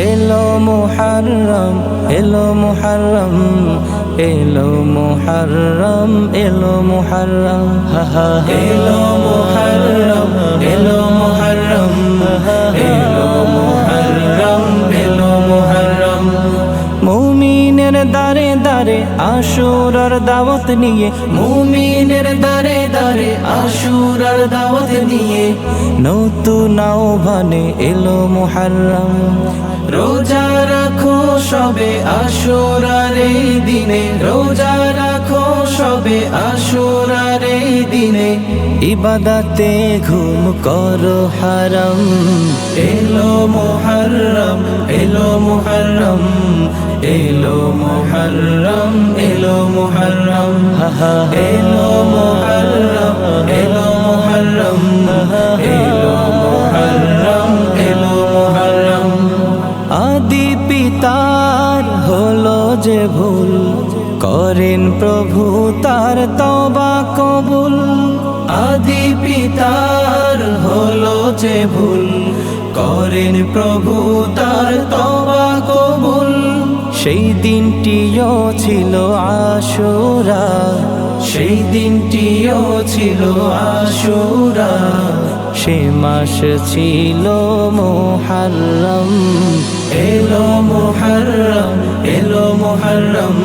এলো মোহারম এলো মোহারম এলো মোহারম এলো মোহারম এলো মোহারম এলো মোহারম এলো আশুরার দাওয়াত নিয়ে, মুমিনের দারে দারে আশুরার দাওয়াত নিয়ে, নতুন আহ্বানে এলো মোহাল্লাম রোজা রাখো সবে আশুরার এই দিনে, রোজা রাখো সবে আশুরার এই দিনে। ইবাদাতে ঘুম করো হারাম। এলো মুহররম এলো মুহররম এলো মুহররম এলো মুহররম। এলো মুহররম এলো মুহররম এলো মুহররম এলো মুহররম। আদি পিতার হলো যে ভুল করেন প্রভু তার তবা কবুল। পিতার হলো যে ভুল, করেন প্রভু তার তবা কবুল। সেই দিনটিও ছিল আশুরা, সেই দিনটিও ছিল আশুরা। সে মাস ছিল মোহারম এলো মোহারম এলো মোহারম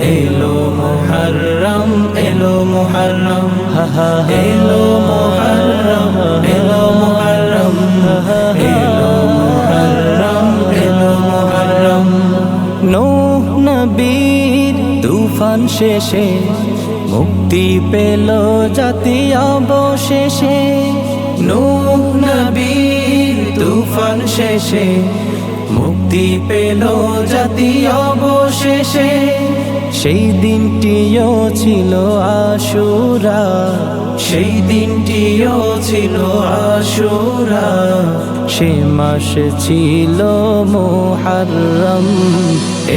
এলো মোহারম এলো মোহারম এলো মোহারম এলো মোহারম এলো মোহারম এলো মোহারম নূহ নবীর তুফান শেষে মুক্তি পেল জাতি অবশেষে। নূহ নবীর তুফান শেষে মুক্তি পেল জাতি অবশেষে। সেই দিনটিও ছিল আশুরা। সেই দিনটিও ছিল আশুরা। সে মাস ছিল মোহারম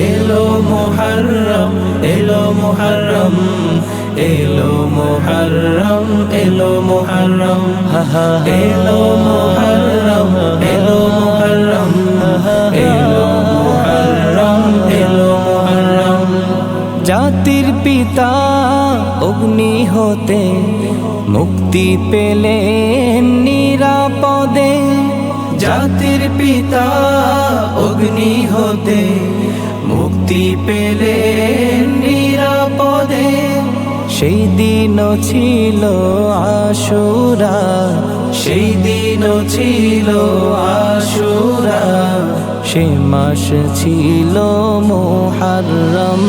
এলো মোহারম এলো মোহারম এলো মোহারম এলো মোহারম এলো মোহারম হতে মুক্তি পেলেন নিরাপদে। জাতির পিতা অগ্নি হতে মুক্তি পেলেন নিরাপদে। সেই দিনও ছিল আশুরা, সেই দিনও ছিল আশুরা। সে মাস ছিল মোহারম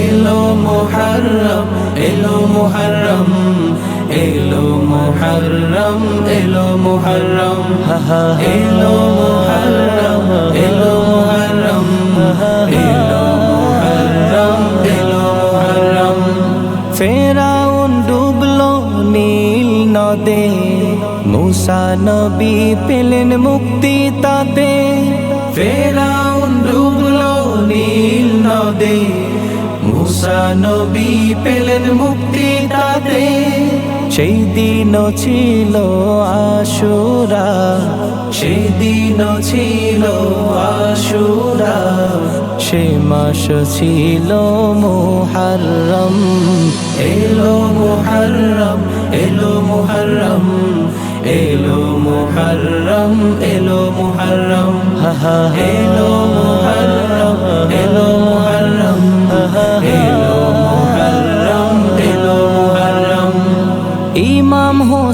এলো মোহারম এলো মোহারম এলো মোহারম এলো মোহারম এলো মোহারম এলো মোহারম এলো মোহারম এলো মোহারম ফেরাউন ডুবলো নীল নদে মুসা নবী পেলেন মুক্তি তাতে। ফেরাউন ডুবলো নীল নদে মুসা নবী পেলেন মুক্তি তাতে সেই দিনও ছিল আশুরা সেই দিনও ছিল আশুরা। সে মাস ছিল মোহারম এলো মোহারম এলো মোহারম এলো মোহারম এলো মোহারম এলো মোহারম এলো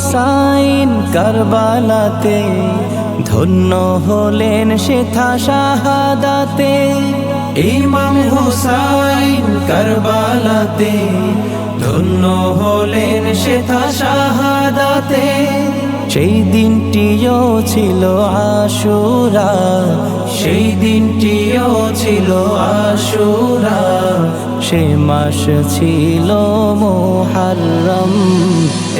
হোসাইন কারবালাতে ধন্য হলেন শেথা শাহাদাতে। ইমাম হোসাইন কারবালাতে ধন্য হলেন শেথা শাহাদাতে। সেই দিনটিও ছিল আশুরা। সেই দিনটিও ছিল আশুরা। সে মাস ছিল মোহারম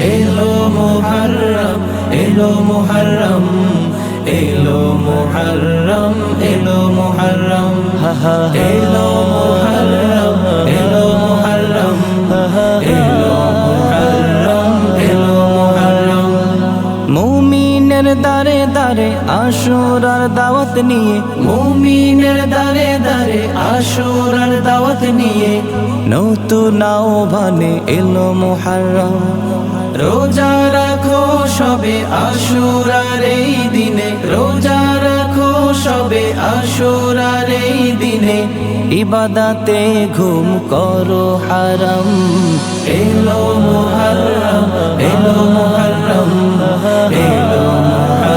এলো মোহারম এলো মোহারম এলো মোহারম এলো মোহারম এলো মোহারম এলো মোহারম এলো মোহারম এলো মোহারম মুমি দারে আশুরার দাওয়াত নিয়ে, মুমিনের দারে দারে আশুরার দাওয়াত নিয়ে নতুন আহ্বানে এলো মুহাররম। রোজা রাখো সবে আশুরার এই দিনে, রোজা রাখো সবে আসরার এই দিনে। ইবাদাতে ঘুম করো হারম। এলো মোহরম এলো মোহরম এলো মোহরম